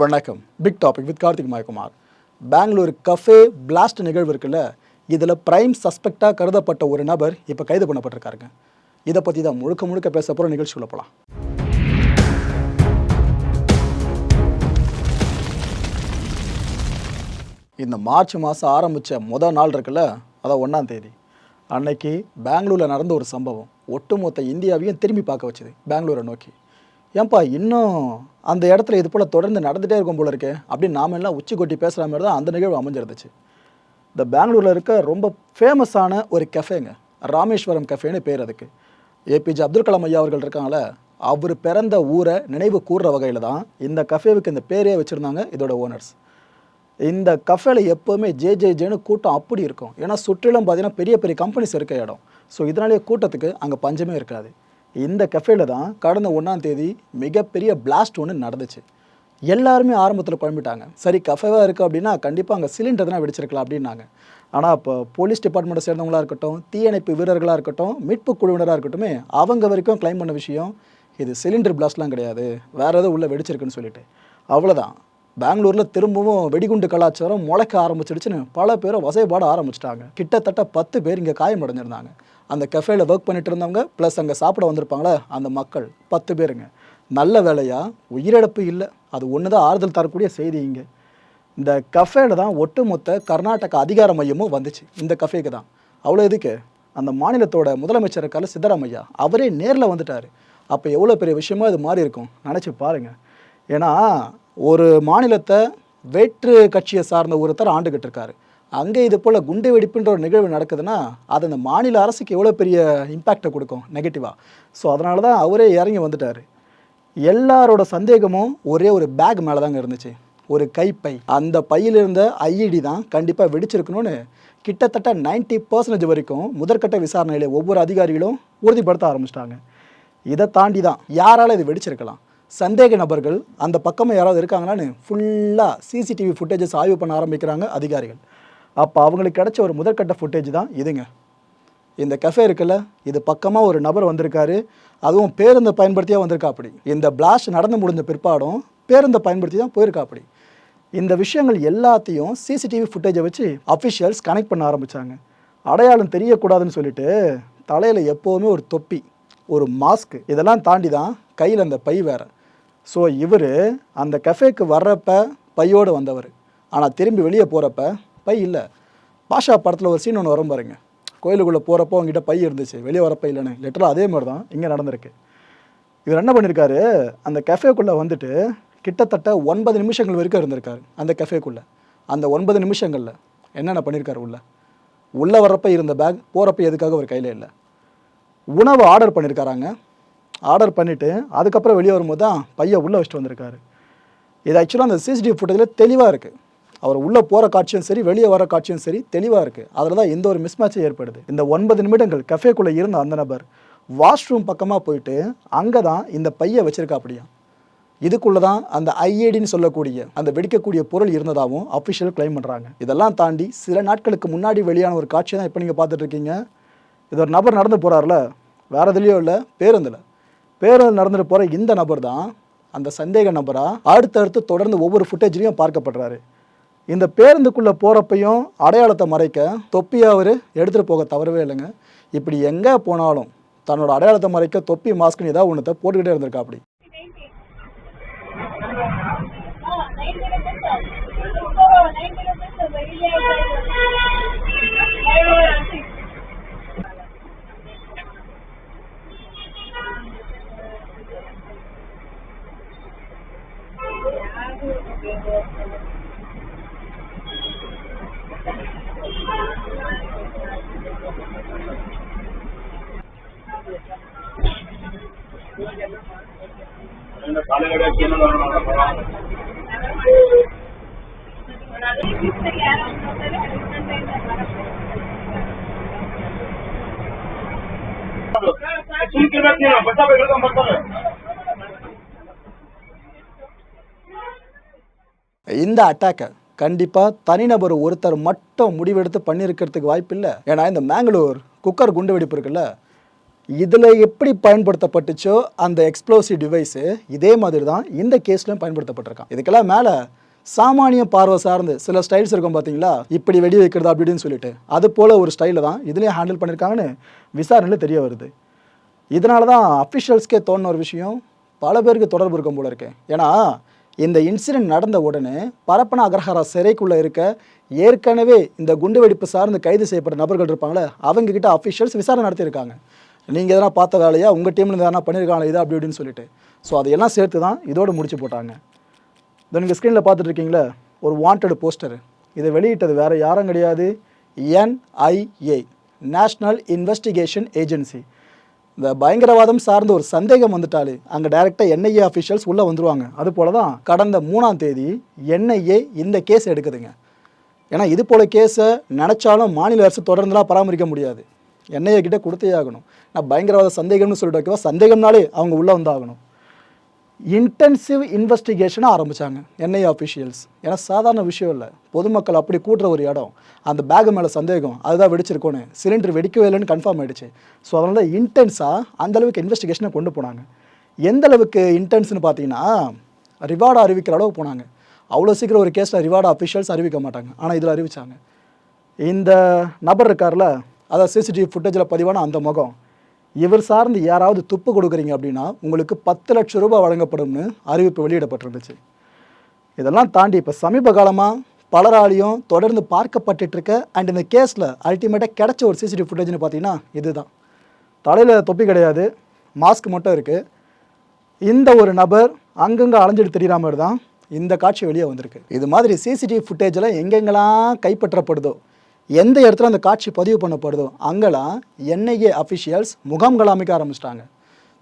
வணக்கம். Big topic with Karthik Mayakumar. Bangalore cafe blast நிகழ்வு இருக்குல்ல இதில் பிரைம் சஸ்பெக்டாக கருதப்பட்ட ஒரு நபர் இப்போ கைது பண்ணப்பட்டிருக்காருங்க. இதை பற்றி தான் முழுக்க முழுக்க பேச போகிற நிகழ்ச்சிக்குள்ள போகலாம் இந்த மார்ச் மாதம் ஆரம்பித்த முதல் நாள் இருக்குல்ல அதான் ஒன்றாம் தேதி. அன்னைக்கு பெங்களூரில் நடந்த ஒரு சம்பவம் ஒட்டுமொத்த இந்தியாவையும் திரும்பி பார்க்க வச்சுது பெங்களூரை நோக்கி. ஏன்பா இன்னும் அந்த இடத்துல இது போல் தொடர்ந்து நடந்துகிட்டே இருக்கும் போல இருக்கே அப்படின்னு நாம எல்லாம் உச்சி கொட்டி பேசுகிற மாதிரி தான் அந்த நிகழ்வு அமைஞ்சிருந்துச்சு. இந்த பெங்களூரில் இருக்க ரொம்ப ஃபேமஸான ஒரு கெஃபேங்க ராமேஸ்வரம் கெஃபேன்னு பேர் அதுக்கு. ஏபிஜே அப்துல் கலாம் ஐயா அவர்கள் இருக்காங்களே அவர் பிறந்த ஊரை நினைவு கூறுற வகையில் தான் இந்த கஃபேவுக்கு இந்த பேரே வச்சுருந்தாங்க இதோட ஓனர்ஸ் இந்த கஃபேல எப்போவுமே ஜே ஜே ஜேன்னு கூட்டம் அப்படி இருக்கும். ஏன்னா சுற்றிலும் பார்த்தீங்கன்னா பெரிய பெரிய கம்பெனிஸ் இருக்க இடம். ஸோ இதனாலேயே கூட்டத்துக்கு அங்கே பஞ்சமே இருக்காது. இந்த கஃபேல தான் கடந்த ஒன்றாம் தேதி மிகப்பெரிய பிளாஸ்ட் ஒன்று நடந்துச்சு. எல்லாருமே ஆரம்பத்தில் குழம்பிட்டாங்க சரி கஃபேவாக இருக்குது அப்படின்னா கண்டிப்பாக அங்கே சிலிண்டர் தான் வெடிச்சிருக்கலாம் அப்படின்னாங்க. ஆனால் இப்போ போலீஸ் டிபார்ட்மெண்ட்டை சேர்ந்தவங்களா இருக்கட்டும் தீயணைப்பு வீரர்களாக இருக்கட்டும் மீட்பு குழுவினராக இருக்கட்டும் அவங்க வரைக்கும் கிளைம் பண்ண விஷயம் இது சிலிண்டர் பிளாஸ்ட்லாம் கிடையாது. வேறு எதுவும் உள்ளே வெடிச்சிருக்குன்னு சொல்லிட்டு. அவ்வளோதான் பெங்களூரில் திரும்பவும் வெடிகுண்டு கலாச்சாரம் முளைக்க ஆரம்பிச்சிடுச்சுன்னு பல பேரை வசைபாட ஆரம்பிச்சிட்டாங்க. கிட்டத்தட்ட பத்து பேர் இங்கே காயமடைஞ்சிருந்தாங்க. அந்த கஃபேல ஒர்க் பண்ணிட்டு இருந்தவங்க ப்ளஸ் அங்கே சாப்பிட வந்திருப்பாங்களே அந்த மக்கள் பத்து பேருங்க. நல்ல வேலையாக உயிரிழப்பு இல்லை. அது ஒன்று தான் ஆறுதல் தரக்கூடிய செய்தி இங்கே. இந்த கஃபேல தான் ஒட்டுமொத்த கர்நாடக அதிகார மையமும் வந்துச்சு. இந்த கஃபேக்கு தான். அவ்வளோ எதுக்கு? அந்த மாநிலத்தோட முதலமைச்சர் இருக்கால சித்தராமையா அவரே நேரில் வந்துட்டார். அப்போ எவ்வளோ பெரிய விஷயமா இது மாறி இருக்கும்? நினச்சி பாருங்கள் ஏன்னா ஒரு மாநிலத்தை வேற்று கட்சியை சார்ந்த ஒருத்தர் ஆண்டுகிட்டு இருக்காரு. அங்கே இது போல் குண்டு வெடிப்புன்ற ஒரு நிகழ்வு நடக்குதுன்னா அது அந்த மாநில அரசுக்கு எவ்வளோ பெரிய இம்பேக்டை கொடுக்கும்? நெகட்டிவாக ஸோ அதனால தான் அவரே இறங்கி வந்துட்டார். எல்லாரோட சந்தேகமும் ஒரே ஒரு பேக் மேலே தாங்க இருந்துச்சு. ஒரு கைப்பை. அந்த பையில் இருந்த ஐஇடி தான் கண்டிப்பாக வெடிச்சிருக்கணும்னு கிட்டத்தட்ட 90% பர்சன்டேஜ் வரைக்கும் முதற்கட்ட விசாரணையில் ஒவ்வொரு அதிகாரிகளும் உறுதிப்படுத்த ஆரம்பிச்சிட்டாங்க. இதை தாண்டி தான் யாரால் இது வெடிச்சிருக்கலாம்? சந்தேக நபர்கள் அந்த பக்கமாக யாராவது இருக்காங்களான்னு ஃபுல்லாக சிசிடிவி ஃபுட்டேஜஸ் ஆய்வு பண்ண ஆரம்பிக்கிறாங்க அதிகாரிகள். அப்போ அவங்களுக்கு கிடைச்ச ஒரு முதற்கட்ட ஃபுட்டேஜ் தான் இதுங்க. இந்த கஃபே இருக்குல்ல இது பக்கமாக ஒரு நபர் வந்திருக்காரு அதுவும் பேருந்தை பயன்படுத்தியாக வந்திருக்காப்படி. இந்த பிளாஸ்ட் நடந்து முடிஞ்ச பிற்பாடும் பேருந்தை பயன்படுத்தி தான் போயிருக்காப்படி. இந்த விஷயங்கள் எல்லாத்தையும் சிசிடிவி ஃபுட்டேஜை வச்சு அஃபிஷியல்ஸ் கனெக்ட் பண்ண ஆரம்பித்தாங்க அடையாளம் தெரியக்கூடாதுன்னு சொல்லிட்டு தலையில் எப்போவுமே ஒரு தொப்பி ஒரு மாஸ்க் இதெல்லாம் தாண்டி தான் கையில் அந்த பை வேற. ஸோ இவர் அந்த கஃபேக்கு வர்றப்ப பையோடு வந்தவர். ஆனால் திரும்பி வெளியே போகிறப்ப பை இல்லை. பாஷா படத்தில் ஒரு சீன் ஒன்று வரும் பாருங்க. கோயிலுக்குள்ளே போகிறப்போ அவங்ககிட்ட பை இருந்துச்சு. வெளியே வரப்போ இல்லைன்னு. லிட்டராக அதே மாதிரி தான் இங்கே நடந்திருக்கு. இவர் என்ன பண்ணியிருக்காரு அந்த கஃபேக்குள்ளே வந்துட்டு கிட்டத்தட்ட ஒன்பது நிமிஷங்கள் வரைக்கும் இருந்திருக்காரு அந்த கஃபேக்குள்ளே அந்த ஒன்பது நிமிஷங்களில் என்னென்ன பண்ணியிருக்காரு உள்ள? உள்ளே வர்றப்ப இருந்த பேக் போகிறப்ப எதுக்காக ஒரு கையில் இல்லை? உணவு ஆர்டர் பண்ணியிருக்காராங்க ஆர்டர் பண்ணிவிட்டு அதுக்கப்புறம் வெளியே வரும்போது தான் பையன் உள்ளே வச்சுட்டு வந்திருக்காரு. இது ஆக்சுவலாக அந்த சிசிடிவி ஃபுட்டேஜில் தெளிவாக இருக்குது அவர் உள்ளே போகிற காட்சியும் சரி வெளியே வர காட்சியும் சரி தெளிவாக இருக்குது அதில் தான் எந்த ஒரு மிஸ்மேட்சும் ஏற்படுது. இந்த ஒன்பது நிமிடங்கள் கஃபேக்குள்ளே இருந்த அந்த நபர் வாஷ்ரூம் பக்கமாக போயிட்டு அங்கே தான் இந்த பையை வச்சிருக்கா அப்படியா இதுக்குள்ளே தான் அந்த ஐஏடின்னு சொல்லக்கூடிய அந்த வெடிக்கக்கூடிய பொருள் இருந்ததாகவும் அஃபிஷியல் கிளைம் பண்ணுறாங்க இதெல்லாம் தாண்டி சில நாட்களுக்கு முன்னாடி வெளியான ஒரு காட்சி தான் இப்போ நீங்கள் பார்த்துட்ருக்கீங்க இது ஒரு நபர் நடந்து போகிறார்ல வேற எதுலேயோ இல்லை பேருந்தில். பேருந்து நடந்துட்டு போகிற இந்த நபர் தான் அந்த சந்தேக நபராக அடுத்தடுத்து தொடர்ந்து ஒவ்வொரு ஃபுட்டேஜ்லையும் பார்க்கப்படுறாரு. இந்த பேருந்துக்குள்ளே போகிறப்பையும் அடையாளத்தை மறைக்க தொப்பியை அவர் எடுத்துகிட்டு போக தவறவே இல்லைங்க. இப்படி எங்கே போனாலும் தன்னோட அடையாளத்தை மறைக்க தொப்பி மாஸ்க்னு ஏதாவது ஒன்றத்தை போட்டுக்கிட்டே இருந்திருக்கா அப்படி வெளியே இந்த அட்டாக்கை கண்டிப்பாக தனிநபர் ஒருத்தர் மட்டும் முடிவெடுத்து பண்ணியிருக்கிறதுக்கு வாய்ப்பு இல்லை ஏன்னா இந்த மேங்களூர் குக்கர் குண்டு வெடிப்பு இருக்குல்ல இதில் எப்படி பயன்படுத்தப்பட்டுச்சோ அந்த எக்ஸ்ப்ளோசிவ் டிவைஸு இதே மாதிரி தான் இந்த கேஸ்லையும் பயன்படுத்தப்பட்டிருக்கான். இதுக்கெல்லாம் மேலே சாமானிய பார்வை சார்ந்து சில ஸ்டைல்ஸ் இருக்கும் பார்த்தீங்களா? இப்படி வெடி வைக்கிறது அப்படின்னு சொல்லிட்டு. அது போல் ஒரு ஸ்டைலில் தான் இதுலேயும் ஹேண்டில் பண்ணியிருக்காங்கன்னு விசாரணையில் தெரிய வருது. இதனால தான் அஃபிஷியல்ஸ்க்கே தோணுன ஒரு விஷயம் பல பேருக்கு தொடர்பு இருக்கும் போல இருக்கு. ஏன்னா இந்த இன்சிடென்ட் நடந்த உடனே பரப்பன அக்ரஹாரா சிறைக்குள்ளே இருக்க ஏற்கனவே இந்த குண்டு வெடிப்பு சார்ந்து கைது செய்யப்பட்ட நபர்கள் இருப்பாங்களே அவங்கக்கிட்ட அஃபிஷியல்ஸ் விசாரணை நடத்தியிருக்காங்க. நீங்கள் எதனா பார்த்த வேலையா? உங்கள் டீமில் எதனா பண்ணியிருக்காங்களா இது அப்படி இப்படின்னு சொல்லிட்டு. ஸோ அதையெல்லாம் சேர்த்து தான் இதோடு முடிச்சு போட்டாங்க. இதை நீங்கள் ஸ்க்ரீனில் பார்த்துட்டு இருக்கீங்களா ஒரு வாண்டட் போஸ்டர் இதை வெளியிட்டது வேறு யாரும் கிடையாது. என்ஐஏ நேஷ்னல் இன்வெஸ்டிகேஷன் ஏஜென்சி இந்த பயங்கரவாதம் சார்ந்த ஒரு சந்தேகம் வந்துட்டாலே அங்கே டைரெக்டாக என்ஐஏ அஃபிஷியல்ஸ் உள்ளே வந்துருவாங்க. அது போல தான் கடந்த மூணாம் தேதி என்ஐஏ இந்த கேஸ் எடுக்குதுங்க. ஏன்னா இது போல் கேஸை நினச்சாலும் மாநில அரசு தொடர்ந்துலாம் பராமரிக்க முடியாது. என்ஐஏ கிட்டே கொடுத்தே ஆகணும். நான் பயங்கரவாத சந்தேகம்னு சொல்லிட்டு வைக்கவா சந்தேகம்னாலே அவங்க உள்ளே வந்தாகணும். இன்டென்சிவ் இன்வெஸ்டிகேஷனை ஆரம்பித்தாங்க என்ஐஏ அஃபிஷியல்ஸ் ஏன்னா சாதாரண விஷயம் இல்லை. பொதுமக்கள் அப்படி கூட்டுற ஒரு இடம் அந்த பேகு மேலே சந்தேகம் அதுதான் வெடிச்சிருக்கோன்னு சிலிண்டர் வெடிக்கவே இல்லைன்னு கன்ஃபார்ம் ஆகிடுச்சு ஸோ அதனால் இன்டென்ஸாக அந்த அளவுக்கு இன்வெஸ்டிகேஷனை கொண்டு போனாங்க. எந்த அளவுக்கு இன்டென்ஸ்னு பார்த்தீங்கன்னா ரிவார்டு அறிவிக்கிற அளவுக்கு போனாங்க. அவ்வளோ சீக்கிரம் ஒரு கேஸில் ரிவார்டு அஃபிஷியல்ஸ் அறிவிக்க மாட்டாங்க. ஆனால் இதில் அறிவிச்சாங்க. இந்த நபர் இருக்கார்ல அதாவது சிசிடிவி ஃபுட்டேஜில் பதிவான அந்த முகம். இவர் சார்ந்து யாராவது துப்பு கொடுக்குறீங்க அப்படின்னா உங்களுக்கு பத்து லட்சம் ரூபாய் வழங்கப்படும்னு அறிவிப்பு வெளியிடப்பட்டிருந்துச்சு. இதெல்லாம் தாண்டி இப்போ சமீப காலமாக பலராலையும் தொடர்ந்து பார்க்கப்பட்டுட்டு இருக்க அண்ட் இந்த கேஸில் அல்டிமேட்டாக கிடைச்ச ஒரு சிசிடிவி ஃபுட்டேஜ்னு பார்த்தீங்கன்னா இதுதான். தலையில் தொப்பி கிடையாது மாஸ்க் மட்டும் இருக்குது இந்த ஒரு நபர் அங்கங்கே அலைஞ்சிட்டு தெரியுற மாதிரி தான் இந்த காட்சி வெளியே வந்திருக்கு. இது மாதிரி சிசிடிவி ஃபுட்டேஜில் எங்கெங்கெல்லாம் கைப்பற்றப்படுதோ எந்த இடத்துல அந்த காட்சி பதிவு பண்ணப்படுதோ அங்கெல்லாம் என்ஐஏ அஃபிஷியல்ஸ் முகாம்கள் அமைக்க ஆரம்பிச்சிட்டாங்க.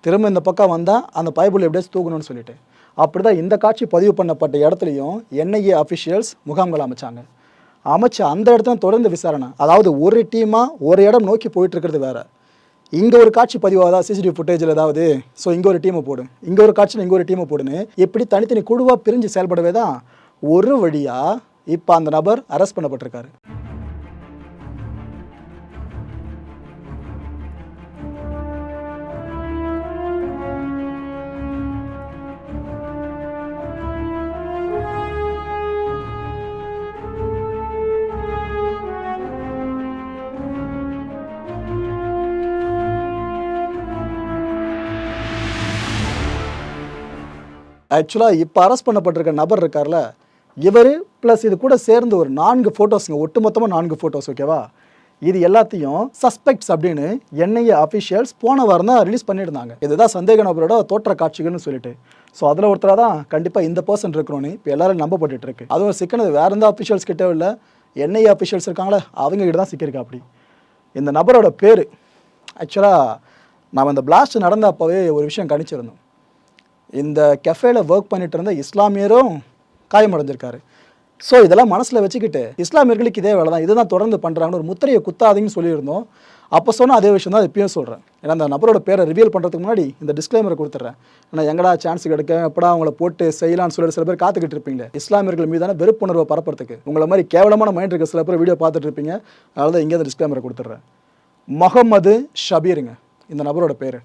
திரும்ப இந்த பக்கம் வந்தால் அந்த பைபிள் எப்படியாச்சும் தூக்கணும்னு சொல்லிட்டு. அப்படி தான் இந்த காட்சி பதிவு பண்ணப்பட்ட இடத்துலையும் என்ஐஏ அஃபிஷியல்ஸ் முகாம்கள் அமைச்சாங்க. அமைச்சு அந்த இடத்துல தொடர்ந்து விசாரணை. அதாவது ஒரு டீமாக ஒரு இடம் நோக்கி போயிட்டுருக்கிறது வேறு. வேற இங்கே ஒரு காட்சி பதிவாதா சிசிடிவி ஃபுட்டேஜில் ஏதாவது? ஸோ இங்கே ஒரு டீமை போடு. இங்கே ஒரு காட்சியில் இங்கே ஒரு டீமை போடுன்னு இப்படி தனித்தனி குழுவாக பிரிஞ்சு செயல்படவே தான் ஒரு வழியாக இப்போ அந்த நபர் அரெஸ்ட் பண்ணப்பட்டிருக்காரு. ஆக்சுவலாக இப்போ அரெஸ்ட் பண்ணப்பட்டிருக்க நபர் இருக்கார்ல இவர் ப்ளஸ் இது கூட சேர்ந்து ஒரு நான்கு ஃபோட்டோஸுங்க ஒட்டுமொத்தமாக நான்கு ஃபோட்டோஸ் ஓகேவா இது எல்லாத்தையும் சஸ்பெக்ட்ஸ் அப்படின்னு என்ஐஏ அஃபிஷியல்ஸ் போன வாரம் தான் ரிலீஸ் பண்ணியிருந்தாங்க. இதுதான் சந்தேக நபரோட தோற்ற காட்சிகள்னு சொல்லிட்டு. ஸோ அதில் ஒருத்தராக தான் கண்டிப்பாக இந்த பர்சன் இருக்கணும்னு இப்போ எல்லாரும் நம்பப்பட்டுட்டு இருக்கு அதுவும் சிக்கனது வேற எந்த அஃபிஷியல்ஸ் கிட்டே இல்லை. என்ஐஏ அஃபிஷியல்ஸ் இருக்காங்களே அவங்க கிட்ட தான் சிக்கியிருக்கா அப்படி. இந்த நபரோட பேர் ஆக்சுவலாக நம்ம இந்த பிளாஸ்ட் நடந்த அப்போவே ஒரு விஷயம் கணிச்சிருந்தோம். இந்த கெஃபேல ஒர்க் பண்ணிட்டு இருந்த இஸ்லாமியரும் காயமடைஞ்சிருக்காரு. ஸோ இதெல்லாம் மனசில் வச்சுக்கிட்டு இஸ்லாமியர்களுக்கு இதே வேலை தான் இதுதான் தொடர்ந்து பண்ணுறாங்கன்னு ஒரு முத்திரையை குத்தாதீங்கன்னு சொல்லியிருந்தோம். அப்போ சொன்ன அதே விஷயம் தான் இப்பயும் சொல்கிறேன் ஏன்னா அந்த நபரோட பேரை ரிவீல் பண்ணுறதுக்கு முன்னாடி இந்த டிஸ்க்ளைமரை கொடுத்துட்றேன் ஏன்னா எங்கடா சான்ஸ் கிடைக்க எப்படா அவங்கள போட்டு செய்யலாம்னு சொல்லிட்டு சில பேர் காத்துக்கிட்டு இருப்பீங்க இஸ்லாமியர்கள் மீதான வெறுப்புணர்வை பரப்புறதுக்கு. உங்களை மாதிரி கேவலமான மைண்ட் இருக்க சில பேர் வீடியோ பார்த்துட்டு இருப்பீங்க. அதனால தான் இங்கே அந்த டிஸ்க்ளைமரை கொடுத்துட்றேன் முகமது ஷபீருங்க. இந்த நபரோட பேர்.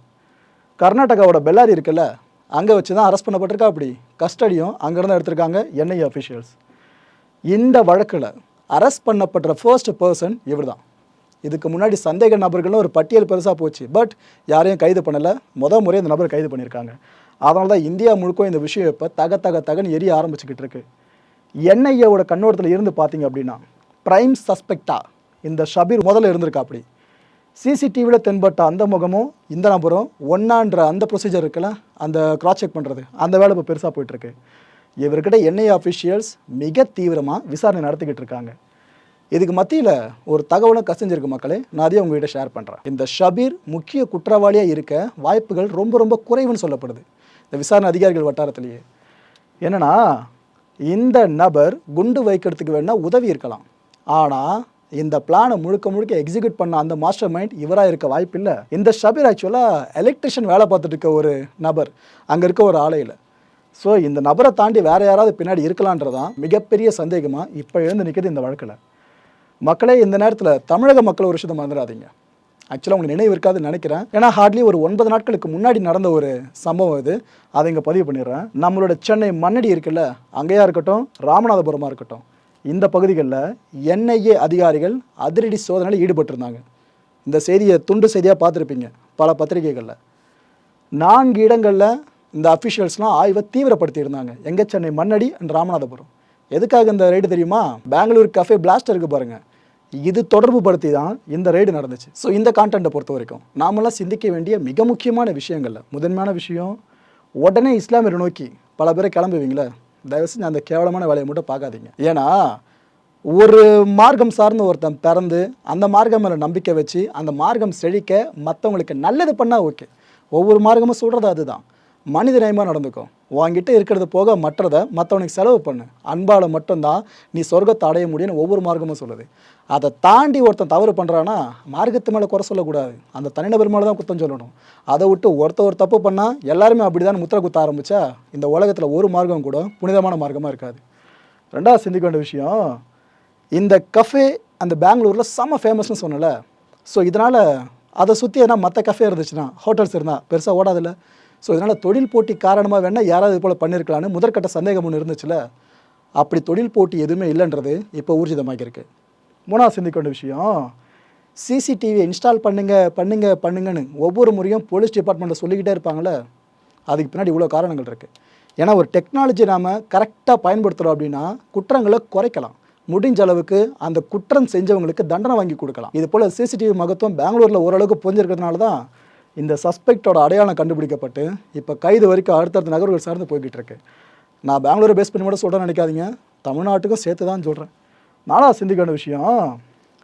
கர்நாடகாவோட பெல்லாரி இருக்குல்ல அங்கே வச்சு தான் அரெஸ்ட் பண்ணப்பட்டிருக்கா அப்படி? கஸ்டடியும் அங்கேருந்து எடுத்திருக்காங்க என்ஐஏ அஃபிஷியல்ஸ் இந்த வழக்கில் அரெஸ்ட் பண்ணப்படுற ஃபர்ஸ்ட் பர்சன் இவர் தான் இதுக்கு முன்னாடி சந்தேக நபர்களும் ஒரு பட்டியல் பெருசாக போச்சு. பட் யாரையும் கைது பண்ணலை. முத முறை இந்த நபர் கைது பண்ணியிருக்காங்க. அதனால தான் இந்தியா முழுக்கும் இந்த விஷயம் இப்போ தக தக தகன்னு எரிய ஆரம்பிச்சுக்கிட்டு இருக்கு. என்ஐஏவோட கண்ணோட்டத்தில் இருந்து பார்த்தீங்க அப்படின்னா பிரைம் சஸ்பெக்டாக இந்த ஷபீர் முதல்ல இருந்திருக்கா அப்படி? சிசிடிவியில் தென்பட்ட அந்த முகமும் இந்த நபரும் ஒன்னான்ற அந்த ப்ரொசீஜர் இருக்குல்ல அந்த கிராஸ் செக் பண்ணுறது அந்த வேலை இப்போ பெருசாக போயிட்டுருக்கு. இவர்கிட்ட என்ஐஏ அஃபிஷியல்ஸ் மிக தீவிரமாக விசாரணை நடத்திக்கிட்டு இருக்காங்க. இதுக்கு மத்தியில் ஒரு தகவலும் கசிஞ்சிருக்கு மக்களே நான் அதையும் உங்ககிட்ட ஷேர் பண்ணுறேன் இந்த ஷபீர் முக்கிய குற்றவாளியாக இருக்க வாய்ப்புகள் ரொம்ப ரொம்ப குறைவுன்னு சொல்லப்படுது. இந்த விசாரணை அதிகாரிகள் வட்டாரத்திலேயே. என்னென்னா இந்த நபர் குண்டு வைக்கிறதுக்கு வேணால் உதவி இருக்கலாம். ஆனால் இந்த பிளானை முழுக்க முழுக்க எக்ஸிக்யூட் பண்ண அந்த மாஸ்டர் மைண்ட் இவராக இருக்க வாய்ப்பில்லை. இந்த ஷபீர் ஆக்சுவலாக எலக்ட்ரிஷியன் வேலை பார்த்துட்டு இருக்க ஒரு நபர். அங்கே இருக்க ஒரு ஆலையில் ஸோ இந்த நபரை தாண்டி வேற யாராவது பின்னாடி இருக்கலான்றதான் மிகப்பெரிய சந்தேகமாக இப்போ எழுந்து நிற்கிது இந்த வழக்கில். மக்களே இந்த நேரத்தில் தமிழக மக்கள் ஒரு விஷயத்தை மறந்துடாதீங்க. ஆக்சுவலாக உங்களுக்கு நினைவு இருக்காதுன்னு நினைக்கிறேன். ஏன்னா ஹார்ட்லி ஒரு ஒன்பது நாட்களுக்கு முன்னாடி நடந்த ஒரு சம்பவம் இது. அதை இங்கே பதிவு பண்ணிடுறேன். நம்மளோட சென்னை மண்ணடி இருக்குல்ல அங்கேயா இருக்கட்டும் ராமநாதபுரமாக இருக்கட்டும். இந்த பகுதிகளில் என்ஐஏ அதிகாரிகள் அதிரடி சோதனையில் ஈடுபட்டிருந்தாங்க. இந்த செய்தியை துண்டு செய்தியாக பார்த்துருப்பீங்க பல பத்திரிகைகளில். நான்கு இடங்களில் இந்த அஃபிஷியல்ஸ்லாம் ஆய்வை தீவிரப்படுத்தியிருந்தாங்க. எங்கே சென்னை மண்ணடி அண்ட் ராமநாதபுரம். எதுக்காக இந்த ரைடு தெரியுமா? பெங்களூர் கஃபே பிளாஸ்டர் இருக்கு பாருங்கள் இது தொடர்பு படுத்தி தான் இந்த ரைடு நடந்துச்சு. ஸோ இந்த கான்டென்ட்டை பொறுத்த வரைக்கும் நாமெல்லாம் சிந்திக்க வேண்டிய மிக முக்கியமான விஷயங்களில் முதன்மையான விஷயம் உடனே இஸ்லாமியரை நோக்கி பல பேரை கிளம்புவீங்களே? தயவு செஞ்சு அந்த கேவலமான வேலையை மட்டும் பார்க்காதீங்க. ஏன்னா ஒரு மார்க்கம் சார்ந்த ஒருத்தன் பிறந்து அந்த மார்க்கம் மேலே நம்பிக்கை வச்சு அந்த மார்க்கம் செழிக்க மற்றவங்களுக்கு நல்லது பண்ணால் ஓகே ஒவ்வொரு மார்க்கமும் சொல்கிறது அதுதான். மனித நேயமாக நடந்துக்கும் உன்கிட்ட இருக்கிறது போக மற்றதை மற்றவனுக்கு செலவு பண்ணு. அன்பால் மட்டும்தான் நீ சொர்க்கத்தை அடைய முடியும்னு ஒவ்வொரு மார்க்கமும் சொல்லுது. அதை தாண்டி ஒருத்தன் தவறு பண்ணுறான்னா மார்க்கத்து மேலே குறை சொல்லக்கூடாது. அந்த தனிநபர் மேலே தான் குத்தம் சொல்லணும். அதை விட்டு ஒருத்த ஒரு தப்பு பண்ணால் எல்லாருமே அப்படி தான் முத்திரை குத்த ஆரம்பித்தா இந்த உலகத்தில் ஒரு மார்க்கம் கூட புனிதமான மார்க்கமாக இருக்காது. ரெண்டாவது சிந்திக்க வேண்டிய விஷயம் இந்த கஃபே அந்த பெங்களூரில் செம்ம ஃபேமஸ்னு சொன்னல ஸோ இதனால் அதை சுற்றி எதனா மற்ற கஃபே இருந்துச்சுன்னா ஹோட்டல்ஸ் இருந்தால் பெருசாக ஓடாதில்ல? ஸோ இதனால் தொழில் போட்டி காரணமாக வேணால் யாராவது இது போல் பண்ணியிருக்கலான்னு முதற்கட்ட சந்தேகம் ஒன்று இருந்துச்சுல? அப்படி தொழில் போட்டி எதுவுமே இல்லைன்றது இப்போ ஊர்ஜிதமாகியிருக்கு. மூணாவது சிந்திக்க வேண்டிய விஷயம் சிசிடிவி இன்ஸ்டால் பண்ணுங்க பண்ணுங்க பண்ணுங்கன்னு ஒவ்வொரு முறையும் போலீஸ் டிபார்ட்மெண்ட்டில் சொல்லிக்கிட்டே இருப்பாங்களே அதுக்கு பின்னாடி இவ்வளோ காரணங்கள் இருக்குது ஏன்னா ஒரு டெக்னாலஜி நாம் கரெக்டாக பயன்படுத்துகிறோம் அப்படின்னா குற்றங்களை குறைக்கலாம். முடிஞ்ச அளவுக்கு அந்த குற்றம் செஞ்சவங்களுக்கு தண்டனை வாங்கி கொடுக்கலாம். இது போல் சிசிடிவி மகத்துவம் பெங்களூரில் ஓரளவுக்கு புரிஞ்சிருக்கிறதுனால தான் இந்த சஸ்பெக்டோட அடையாளம் கண்டுபிடிக்கப்பட்டு இப்போ கைது வரைக்கும் அடுத்தடுத்த நகர்வுகள் சார்ந்து போய்கிட்டு இருக்கு நான் பெங்களூரை பேஸ் பண்ணி மட்டும் சொல்கிறேன்னு நினைக்காதீங்க. தமிழ்நாட்டுக்கும் சேர்த்து தான் சொல்கிறேன் நானாக சிந்திக்க வேண்டிய விஷயம்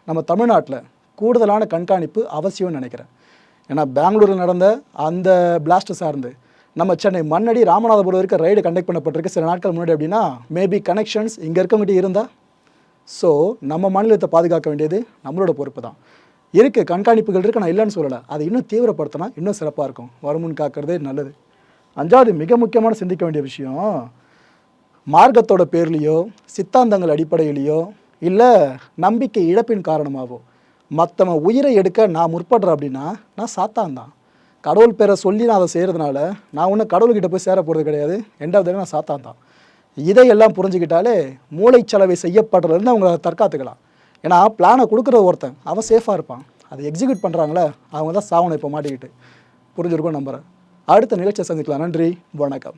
நம்ம தமிழ்நாட்டில் கூடுதலான கண்காணிப்பு அவசியம்னு நினைக்கிறேன். ஏன்னா பெங்களூரில் நடந்த அந்த பிளாஸ்ட் சார்ந்து நம்ம சென்னை மண்ணடி ராமநாதபுரம் இருக்க ரைடு கண்டக்ட் பண்ணப்பட்டிருக்கு சில நாட்கள் முன்னாடி அப்படின்னா மேபி கனெக்ஷன்ஸ் இங்கே இருக்கவங்ககிட்ட இருந்தால் ஸோ நம்ம மாநிலத்தை பாதுகாக்க வேண்டியது நம்மளோட பொறுப்பு தான் இருக்குது கண்காணிப்புகள் இருக்குது நான் இல்லைன்னு சொல்லலை. அதை இன்னும் தீவிரப்படுத்தினா இன்னும் சிறப்பாக இருக்கும். வருமுன் காக்கிறதே நல்லது. அஞ்சாவது மிக முக்கியமான சிந்திக்க வேண்டிய விஷயம் மார்க்கத்தோட பேர்லேயோ சித்தாந்தங்கள் அடிப்படையிலையோ இல்லை நம்பிக்கை இழப்பின் காரணமாகவோ மற்றவன் உயிரை எடுக்க நான் முற்படுறேன் அப்படின்னா நான் சாத்தான் தான். கடவுள் பேரை சொல்லி நான் அதை செய்கிறதுனால நான் ஒன்றும் கடவுள்கிட்ட போய் சேர போகிறது கிடையாது. ரெண்டாவது நான் சாத்தான் தான். இதையெல்லாம் புரிஞ்சுக்கிட்டாலே மூளைச்சலவை செய்யப்படுறதுலேருந்து அவங்க தற்காத்துக்கலாம். ஏன்னா பிளானை கொடுக்குற ஒருத்தன் அவன் சேஃபாக இருப்பான். அதை எக்ஸிக்யூட் பண்ணுறாங்களே அவங்க தான் சாவணும் இப்போ மாட்டிக்கிட்டு. புரிஞ்சிருக்கும் நம்புகிறேன் அடுத்த நிகழ்ச்சியை சந்திக்கலாம். நன்றி. வணக்கம்.